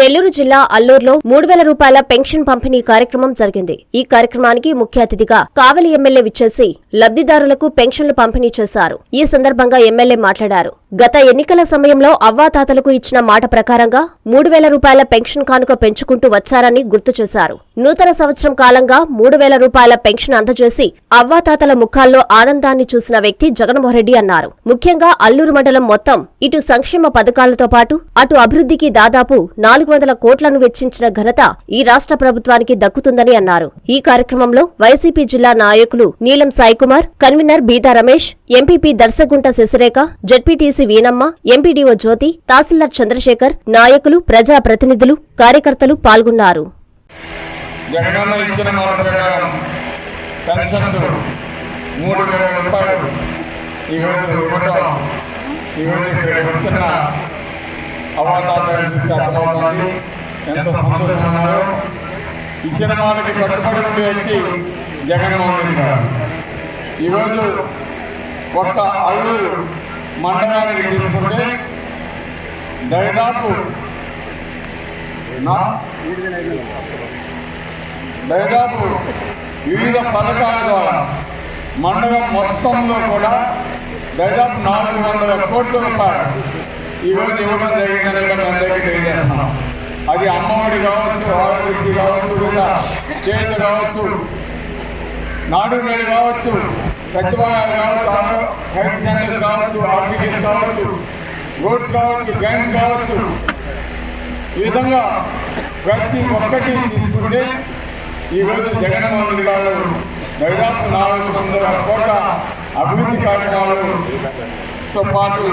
నెల్లూరు జిల్లా అల్లూరులో మూడు వేల రూపాయల పెన్షన్ పంపిణీ కార్యక్రమం జరిగింది. ఈ కార్యక్రమానికి ముఖ్య అతిథిగా కావలి ఎమ్మెల్యే విచ్చేసి లబ్ధిదారులకు పెన్షన్లు పంపిణీ చేశారు. ఈ సందర్భంగా ఎమ్మెల్యే మాట్లాడారు. గత ఎన్నికల సమయంలో అవ్వాతాతలకు ఇచ్చిన మాట ప్రకారంగా మూడు వేల రూపాయల పెన్షన్ కానుక పెంచుకుంటూ వచ్చారని గుర్తు చేశారు. నూతన సంవత్సరం కాలంగా మూడు వేల రూపాయల పెన్షన్ అందజేసి అవ్వాతాతల ముఖాల్లో ఆనందాన్ని చూసిన వ్యక్తి జగన్మోహన్ రెడ్డి అన్నారు. ముఖ్యంగా అల్లూరు మండలం మొత్తం ఇటు సంక్షేమ పథకాలతో పాటు అటు అభివృద్ధికి దాదాపు నాలుగు వందల కోట్లను వెచ్చించిన ఘనత ఈ రాష్ట్ర ప్రభుత్వానికి దక్కుతుందని అన్నారు. ఈ కార్యక్రమంలో వైసీపీ జిల్లా నాయకులు Neelam Saikumar convener Beeda Ramesh MPP Darshagunta Sasirekha ZPTC Veenamma MPDO Jyothi tahsildar Chandrasekhar నాయకులు ప్రజా ప్రతినిధులు కార్యకర్తలు పాల్గొన్నారు. ఇచ్చిన కట్టుబడి జగన్మోహన్ గారు. ఈరోజు కొత్త అల్లూరు మండలానికి తీసుకుంటే దాదాపు నా? దాదాపు వివిధ పథకాల ద్వారా మండలం మొత్తంలో కూడా దాదాపు నాలుగు వందల కోట్ల రూపాయలు ఈరోజు ఇవ్వడం జరిగిందని కూడా మన దగ్గర తెలియజేస్తున్నాం. అది అమ్మఒడి కావచ్చు ఆరోగ్యశ్రీ కావచ్చు లేదా చేతి కావచ్చు నాడు నేడు కావచ్చు సచివాలయాలు కావచ్చు హెల్త్ సెంటర్ కావచ్చు ఆర్టీఎస్ కావచ్చు రోడ్ కావచ్చు బ్యాంక్ కావచ్చు ఈ విధంగా ప్రతి ఒక్కటి తీసుకుంటే ఈరోజు జగన్మోహన్ రెడ్డి గారు దాదాపు నాలుగు వందల కోట్ల అభివృద్ధి కార్యక్రమాలతో పాటు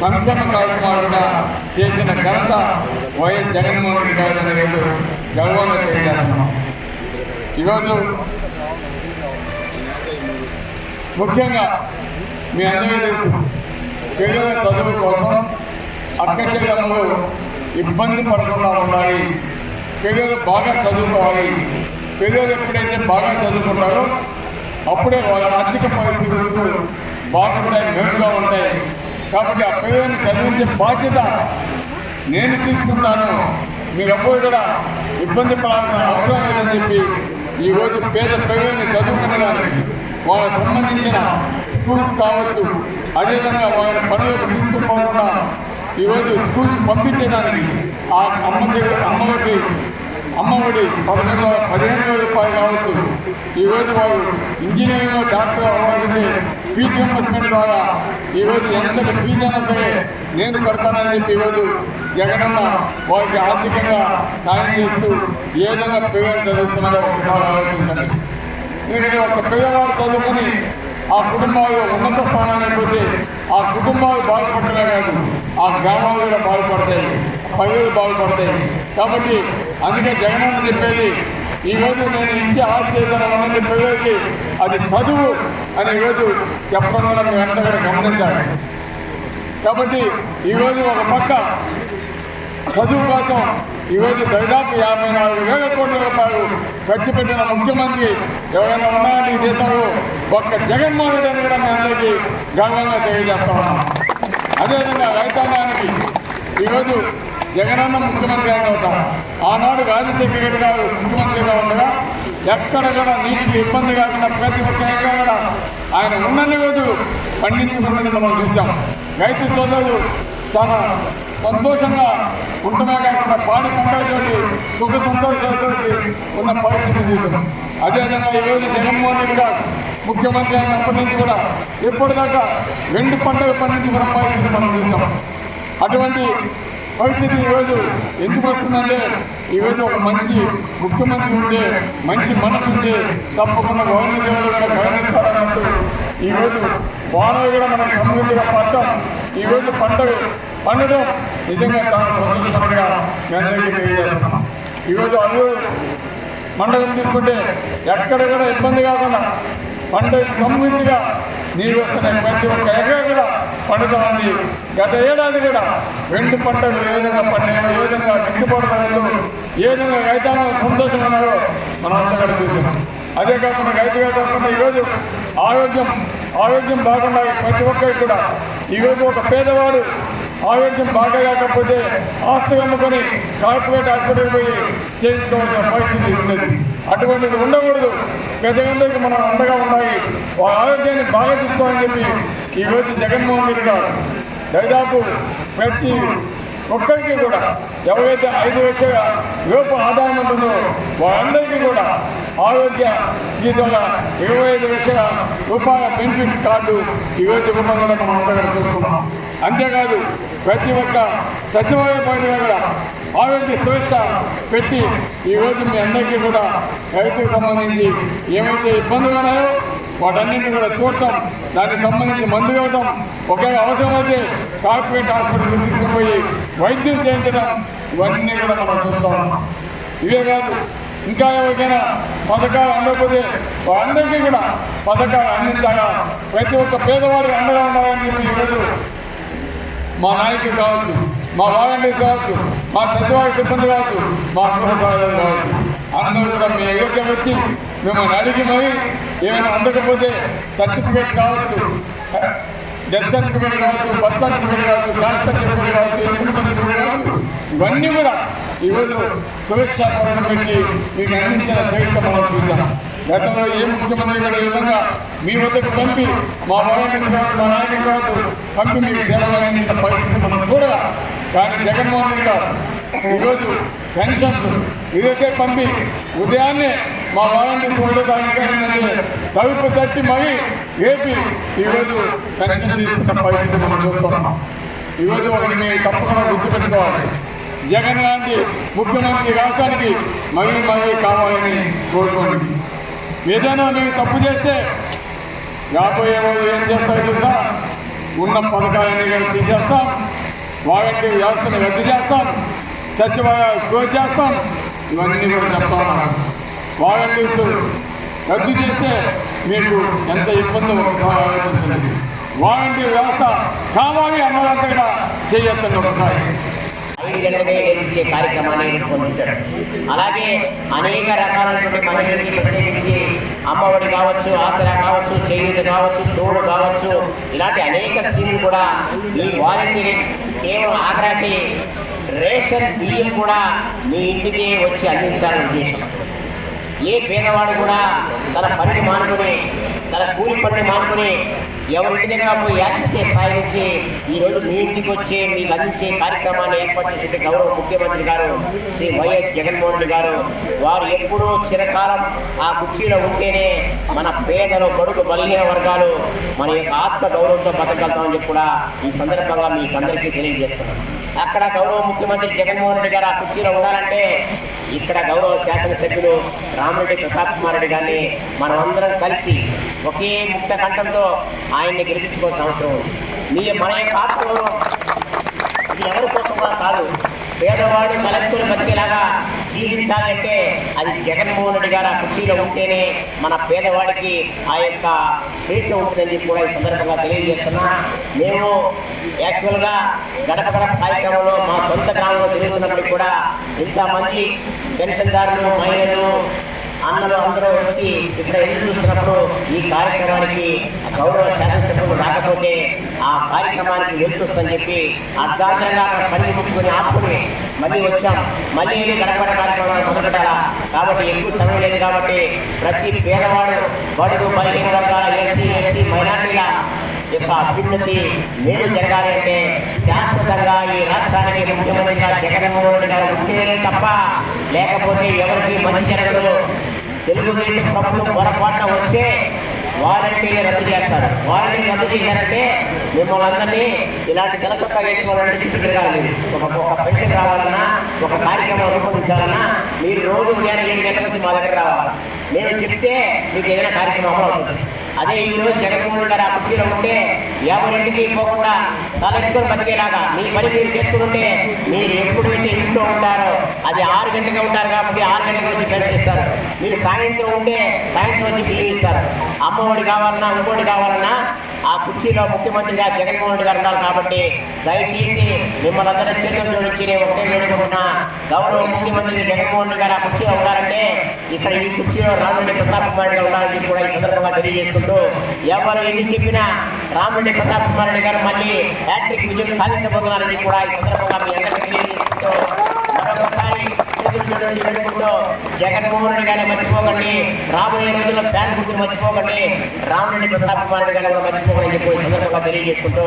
సంక్షేమ కార్యక్రమాలుగా చేసిన ఘనత వైఎస్ జగన్మోహన్ రెడ్డి గారు అనేది గర్వంగా తెలియజేస్తున్నాం ఈరోజు ముఖ్యంగా మీ అందరికీ తెలుసు పేదల చదువు కోసం అక్క ఇబ్బంది పడకుండా ఉండాలి. పేదలు బాగా చదువుకోవాలి. పేదలు ఎప్పుడైతే బాగా చదువుకుంటారో అప్పుడే వాళ్ళ ఆర్థిక పరిస్థితులు బాగుంటాయి మెరుగుగా ఉంటాయి. కాబట్టి ఆ పేదలను చదివించే బాధ్యత నేను తీసుకున్నాను మీరెప్పుడు కూడా ఇబ్బంది పడాల్సిన అవసరం లేదని చెప్పి ఈరోజు పేద పేదల్ని చదువుకుంటున్నాను. వాళ్ళకు సంబంధించిన స్కూల్స్ కావచ్చు. అదేవిధంగా వాళ్ళ పనులకు తీసుకుపోకుండా ఈరోజు స్కూల్ పంపించేదానికి ఆ అమ్మ అమ్మఒడి అమ్మఒడి పథకంలో పదిహేను వేల రూపాయలు కావచ్చు. ఈరోజు వాళ్ళు ఇంజనీరింగ్ డాక్టర్ అవ్వాలంటే ఫీజు రియంబర్స్మెంట్ ద్వారా ఈరోజు ఎంత ఫీజు అయినా సరే నేను కడతానని చెప్పి ఈరోజు జగనన్న వారికి ఆర్థికంగా సాయం చేస్తూ ఏ విధంగా ప్రయోజనం జరుగుతున్నారో ఒకసారి ఆలోచించండి. వీడిని ఒక పిల్లవాడు చదువుకొని ఆ కుటుంబాలు ఉన్నత స్థానానికి పోతే ఆ కుటుంబాలు బాధపడటమే కాదు ఆ గ్రామాలు కూడా బాధపడతాయి పల్లెలు బాగుపడతాయి. కాబట్టి అందుకే జగనన్న చెప్పేది ఈ రోజు నేను ఇంటి ఆశ చేశాను పిల్లలకి అది చదువు అని ఈరోజు చెప్పడం వల్ల మేము ఎంత కూడా గమనించాలి. కాబట్టి ఈరోజు ఒక పక్క చదువు కోసం ఈరోజు దాదాపు యాభై నాలుగు వేల కోట్ల రూపాయలు ఖర్చు ముఖ్యమంత్రి ఎవరైనా ఉన్నారని ఈ దేశంలో ఒక్క జగన్మోహన్ రెడ్డి కూడా మీ అందరికీ గర్వంగా తెలియజేస్తా ఉన్నాం. అదేవిధంగా రైతాంగానికి ఈరోజు జగనన్న ముఖ్యమంత్రి అయిన తర్వాత ఆనాడు రాజశేఖర రెడ్డి గారు ముఖ్యమంత్రిగా ఉండగా ఎక్కడ కూడా నీటికి ఇబ్బంది కాకుండా ప్రతి ఒక్క కూడా ఆయన ఉన్నన్ని రోజులు పండించుకున్నది మనం చూసాం రైతు సోదరులు తన సంతోషంగా ఉంటున్నాగా పాడి పంటలతోటి సుఖ సంతోషాలతోటి ఉన్న పరిస్థితి చూసాం అదేవిధంగా ఈరోజు జగన్మోహన్ రెడ్డి గారు ముఖ్యమంత్రి అయినప్పటి నుంచి కూడా ఎప్పటిదాకా రెండు పంటలు పండించుకున్న పరిస్థితి మనం చూసాం అటువంటి పరిస్థితి ఈరోజు ఎందుకు వస్తుందంటే ఈరోజు ఒక మంచి ముఖ్యమంత్రి ఉంటే మంచి మనసు ఉంటే తప్పకుండా గవర్నమెంట్ దేవుడు కూడా గౌరవిస్తారన్నట్టు ఈరోజు వానలు కూడా మనం సమృద్ధిగా పడతాం ఈరోజు పంటలు నిజంగా చాలా తెలియజేస్తున్నాం ఈరోజు అల్లు మండలం తీసుకుంటే ఎక్కడ కూడా ఇబ్బంది కాకుండా పంట సమృద్ధిగా నీరు వస్తున్నాయి ప్రతి ఒక్క ఎకరా కూడా పండుతా ఉంది గత ఏడాది కూడా రెండు పంటలు ఏ విధంగా పండాయో ఏ విధంగా గిట్టుబాటు ధరలు ఏ విధంగా రైతాంగం సంతోషంగా ఉన్నారో మనం అంతా కూడా చూసాం అదే కాకుండా రైతుగా కాకుండా ఈరోజు ఆరోగ్యం ఆరోగ్యం బాగుండాలి ప్రతి ఒక్కరికి కూడా. ఈరోజు ఒక పేదవాడు ఆరోగ్యం బాగా లేకపోతే ఆస్తి అమ్ముకొని కార్పొరేట్ హాస్పిటల్ పోయి చేయించుకోవాల్సిన పరిస్థితి ఉండేది. అటువంటిది ఉండకూడదు. ప్రజలందరికీ మనం అండగా ఉన్నాయి వాళ్ళ ఆరోగ్యాన్ని బాగా చూసుకోవాలని చెప్పి ఈరోజు జగన్మోహన్ రెడ్డి గారు దాదాపు ప్రతి ఒక్కరికి కూడా ఎవరైతే ఐదు లక్షల లోపు ఆదాయం ఉంటుందో వారందరికీ కూడా ఆరోగ్య గీతల ఇరవై ఐదు లక్షల రూపాయల బెనిఫిట్ కార్డు ఈరోజు ఇవ్వడం కూడా మనం అందరం అంతేకాదు ప్రతి ఒక్క సచివాలయ పరిధిలో కూడా ఆరోగ్య సురక్ష పెట్టి ఈరోజు మీ అందరికీ కూడా రైతుకు సంబంధించి ఏమైతే ఇబ్బందులు ఉన్నాయో వాటన్నింటినీ కూడా చూడటం దానికి సంబంధించి మందు ఇవ్వటం ఒకవేళ అవసరమైతే కార్పొరేట్ హాస్పిటల్ తీసుకుపోయి వైద్యం చేయించడం ఇవన్నీ కూడా మనం చూస్తాం. ఇవే కాదు ఇంకా ఎవరికైనా పథకాలు అందకపోతే వారందరికీ కూడా పథకాలు అందించాలా? ప్రతి ఒక్క పేదవారికి అండగా ఉండాలని చెప్పి ఈరోజు మా నాయకులు కావచ్చు మా వాలంటీర్ కావచ్చు మా పెద్దవాడి సిబ్బంది కావచ్చు మా గృహ కావచ్చు. అందరూ కూడా మీ ఎదురుగా వచ్చి మిమ్మల్ని అడిగి మరి ఏమైనా అందకపోతే సర్టిఫికేట్ కావచ్చు డెత్ సర్టిఫికేట్ కావచ్చు బర్త్ సర్టిఫికేట్ కావచ్చు క్యాస్ట్ సర్టిఫికేట్ కావచ్చు ఇన్కమ్ సర్టిఫికేట్ కావచ్చు ఇవన్నీ కూడా ఈరోజు సురక్షా పథకం పెట్టి మీకు అందించిన చరిత్ర మనం చూద్దాం. గతంలో ఏ ముఖ్యమంత్రి కూడా విధంగా మీ వద్దకు పంపి మా వాలంటీర్ కాదు మా నాయకులు కాదు పంపి మీకు సేవలని పరిస్థితి మనం చూడగా కానీ జగన్మోహన్ రెడ్డి గారు ఈరోజు పెన్షన్స్ ఇదైతే పంపి ఉదయాన్నే మా వాలంటీర్ చూడడానికి తలుపు తట్టి మరీ ఏపీ ఈరోజు పెన్షన్ తీసుకున్న పరిస్థితి మనం చూస్తున్నాం. ఈరోజు ఒకటి మీరు తప్పకుండా గుర్తుపెట్టుకోవాలి. జగన్ లాంటి ముఖ్యమంత్రి రాష్ట్రానికి మరీ మరీ కావాలని కోరుకోండి. ఏదైనా మీరు తప్పు చేస్తే రాబోయే వాళ్ళు ఏం చేస్తారో తెలుసా ఉన్న పథకాలన్నీ కూడా తీసేస్తాం. వాలంటీర్ వ్యవస్థను రద్దు చేస్తాం. సచివాలయాలు క్లోజ్ చేస్తాం. ఇవన్నీ కూడా చెప్తా ఉన్నాం వాలంటీర్స్ రద్దు చేస్తే మీకు ఎంత ఇబ్బంది ఒకసారి ఆలోచించండి. వాలంటీర్ వ్యవస్థ కావాలి అన్నదంతగా చేయొద్దండి ఒకసారి. ఐదు గంటలకే కార్యక్రమాన్ని రూపొందించాడు అలాగే అనేక రకాలైనటువంటి మహిళలకి ప్రత్యేకించి అమ్మఒడి కావచ్చు ఆసరా కావచ్చు చేయూత కావచ్చు తోడు కావచ్చు ఇలాంటి అనేక స్కీములు కూడా ఈ వాలంటీర్ కేవలం ఆఖరాకి రేషన్ బియ్యం కూడా మీ ఇంటికి వచ్చి అందించాలని ఉద్దేశం. ఏ పేదవాడు కూడా తన పనిని మానుకుని తన కూలి పని మానుకుని ఎవరింటి దగ్గర పోయి యాచించే స్థాయి నుంచి ఈరోజు మీ ఇంటికి వచ్చే మీకు అందించే కార్యక్రమాన్ని ఏర్పాటు చేసే గౌరవ ముఖ్యమంత్రి గారు శ్రీ వైఎస్ జగన్మోహన్ రెడ్డి గారు. వారు ఎప్పుడూ చిరకాలం ఆ కుర్చీలో ఉంటేనే మన పేదలు కొడుకు బలహీన వర్గాలు మన యొక్క ఆత్మ గౌరవంతో బతకగలుగుతామని చెప్పి కూడా ఈ సందర్భంగా మీకు అందరికీ తెలియజేస్తున్నాం. అక్కడ గౌరవ ముఖ్యమంత్రి జగన్మోహన్ రెడ్డి గారు ఆ కుర్చీలో ఉండాలంటే ఇక్కడ గౌరవ శాసనసభ్యులు రామరెడ్డి ప్రతాప్ కుమార్ రెడ్డి గారిని మనమందరం కలిసి ఒకే ముక్త కంఠంతో ఆయన్ని గెలిపించుకోవాల్సిన అవసరం ఉంది. మీ మన యొక్క ఇది ఎవరి కోసం కాదు. పేదవాడు కలెక్టర్ బతికేలాగా జీవించాలంటే అది జగన్మోహన్ రెడ్డి గారు ఆ కుర్చీలో ఉంటేనే మన పేదవాడికి ఆ యొక్క స్వేచ్ఛ ఉంటుందని చెప్పి కూడా ఈ సందర్భంగా తెలియజేస్తున్నా. మేము యాక్చువల్గా గడప గడప కార్యక్రమంలో మా సొంత గ్రామంలో తిరుగుతున్నప్పటికీ కూడా ఇంతమంది పెన్షన్దారులు మహిళలు అన్నలు అందరూ వచ్చి ఇక్కడ ఎదురు ఈ కార్యక్రమానికి గౌరవ శాసనసభ్యులు రాకపోతే ఆ కార్యక్రమానికి వెళ్తుందని చెప్పి అర్ధాంతరంగా అక్కడ పని ముచ్చుకొని ఆపుకుని మళ్ళీ వచ్చాం. మళ్ళీ వెళ్ళి గడపడ కార్యక్రమాలు మొదలుపెట్టాలా? కాబట్టి ఎక్కువ సమయం లేదు కాబట్టి ప్రతి పేదవాడు బడుగు బలహీన వర్గాల ఎస్సీ ఎస్సీ మైనార్టీల యొక్క అభ్యున్నతి మేలు జరగాలి అంటే శాశ్వతంగా ఈ రాష్ట్రానికి ముఖ్యమంత్రిగా జగన్మోహన్ రెడ్డి గారు ఉంటేనే తప్ప లేకపోతే ఎవరికి మంచి జరగదు. తెలుగుదేశం ప్రభుత్వం పొరపాటున వస్తే వారంటీని రద్దు చేస్తారు. వారంటీ రద్దు చేశారంటే మిమ్మల్ని అందరినీ ఇలాంటి కలకత్తా వేసుకోవాలంటే వాళ్ళని తీసుకెళ్ళాలి ఒక ఒక పెన్షన్ రావాలన్నా ఒక కార్యక్రమం రూపొందించాలన్నా మీరు రోజు ఉదయాన్నే ఏడు గంటల నుంచి మా దగ్గర రావాలి. మేము చెప్తే మీకు ఏదైనా కార్యక్రమం అమలు అవుతుంది. అదే ఈ రోజు జగన్మోహన్ గారు ఆ కుర్చీలో ఉంటే ఎవరింటికి పోకుండా తలెత్తుకొని బతికేలాగా మీ పని మీరు చేసుకుంటే మీరు ఎప్పుడైతే ఇంట్లో ఉంటారో అది ఆరు గంటలుగా ఉంటారు కాబట్టి ఆరు గంటల నుంచి పెన్షన్ ఇస్తారు మీరు సాయంత్రం ఉంటే సాయంత్రం వచ్చి బిల్లు ఇస్తారు. అమ్మఒడి కావాలన్నా ఇంకోటి కావాలన్నా ఆ కుర్చీలో ముఖ్యమంత్రిగా జగన్మోహన్ రెడ్డి గారు ఉన్నారు కాబట్టి దయచేసి మిమ్మల్ని అందరూ చేతులు జోడించి నేను ఒకటే వేడుకుంటున్నా. గౌరవ ముఖ్యమంత్రి జగన్మోహన్ రెడ్డి గారు ఆ కుర్చీలో ఉన్నారంటే ఇక్కడ ఈ కుర్చీలో రాముడి ప్రతాప్ కుమార్ రెడ్డి ఉన్నారని కూడా ఈ సందర్భంగా తెలియజేసుకుంటూ ఎవరు ఎన్ని చెప్పినా రాముడి ప్రతాప్ కుమార్ రెడ్డి గారు మళ్ళీ హ్యాట్రిక్ విజయం సాధించబోతున్నారని కూడా ఈ సందర్భంగా మీ అందరికీ తెలియజేసుకుంటూ చేతులు జోడించి జగన్మోహన్ రెడ్డి గారిని మర్చిపోకండి. రాబోయే రోజుల్లో ఫ్యాన్ గుర్తులు మర్చిపోకండి. రామరెడ్డి ప్రతాప్ కుమార్ రెడ్డి గారిని కూడా మర్చిపోకండి చెప్పి ఈ సందర్భంగా తెలియజేసుకుంటూ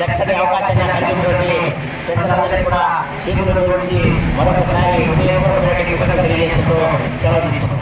చక్కటి అవకాశాన్ని కల్పించినటువంటి పెద్దలందరికీ కూడా చేతులు గురించి మరొకసారి హృదయపూర్వకమైన తెలియజేసుకుంటూ సెలవు తీసుకుంటున్నాను